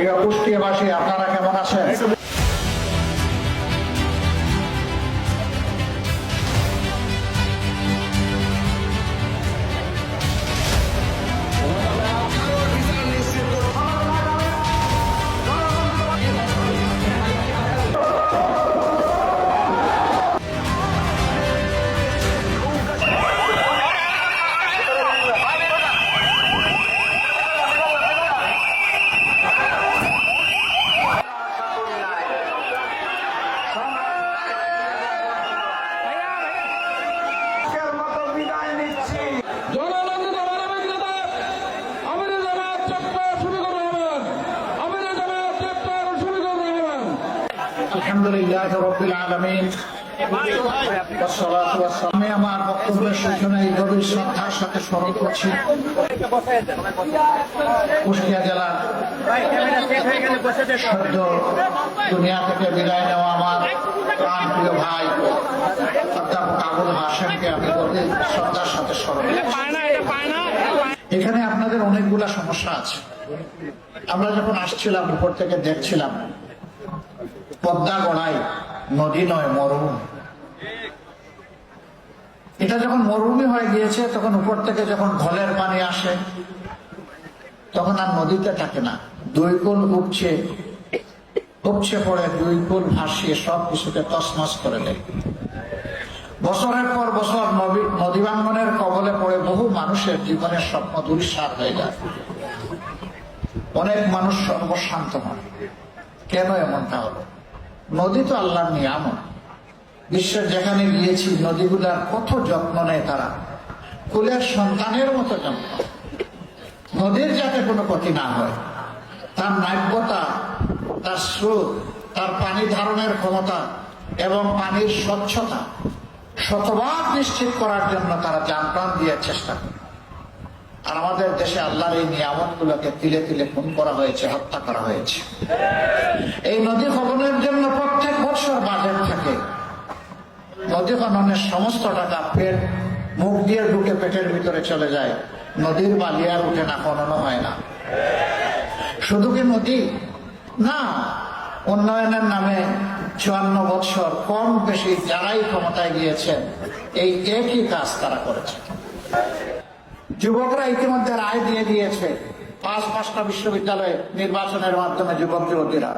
প্রিয় কুষ্টিয়াবাসী আপনারা কেমন আছেন? আলহামদুলিল্লাহ রবিল আলমিন। আমি আমার বক্তব্যের সূচনায় গভীর শ্রদ্ধার সাথে স্মরণ করছি। কুষ্টিয়া জেলার সদ্য দুনিয়া থেকে বিদায় নেওয়া আমার প্রাণ প্রিয় ভাই অধ্যাপক আবুল হাসেমকে আমি গভীর শ্রদ্ধার সাথে স্মরণ এখানে আপনাদের অনেকগুলা সমস্যা আছে। আমরা যখন আসছিলাম, উপর থেকে দেখছিলাম পদ্মা গড়াই, নদী নয়, মরুভূমি। এটা যখন মরুভূমি হয়ে গিয়েছে, তখন উপর থেকে যখন ঘলের পানি আসে, তখন আর নদীতে থাকে না। দুই কুল উপচে উপচে পড়ে, দুই কুল ভাসিয়ে সব কিছুকে তসমস করে দেয়। বছরের পর বছর নদী ভাঙ্গনের কবলে পড়ে বহু মানুষের জীবনের স্বপ্ন দুরিসার হয়ে যায়। অনেক মানুষ সর্বশান্ত হয়। কেন এমনটা হলো? নদী তো আল্লাহর নিয়ামত বিশ্বের যেখানে গিয়েছি, নদীগুলার কত যত্ন নেয় তারা। কুলের সন্তানের মতো যত্ন। নদীর যাতে কোনো ক্ষতি না হয়, তার নাব্যতা, তার স্রোত, তার পানি ধারণের ক্ষমতা এবং পানির স্বচ্ছতা শতভাগ নিশ্চিত করার জন্য তারা প্রাণ দিয়ে চেষ্টা করে। আর আমাদের দেশে আল্লাহর এই নিয়ামত গুলোকে তিলে তিলে খুন করা হয়েছে, হত্যা করা হয়েছে। এই নদী খননের জন্য প্রত্যেক বছর বাজেট থাকে। নদী খননের সমস্ত টাকা পেট মুখ দিয়ে ঢুকে পেটের ভিতরে চলে যায়। নদীর বালি আর উঠে না, খননও হয় না। শুধু কি নদী? না, উন্নয়নের নামে চুয়ান্ন বছর কম বেশি যারাই ক্ষমতায় গিয়েছেন, এই একই কাজ তারা করেছে। যুবকরা ইতিমধ্যে রায় দিয়ে দিয়েছে। পাঁচ পাঁচটা বিশ্ববিদ্যালয়ে নির্বাচনের মাধ্যমে যুবক যুবতীরা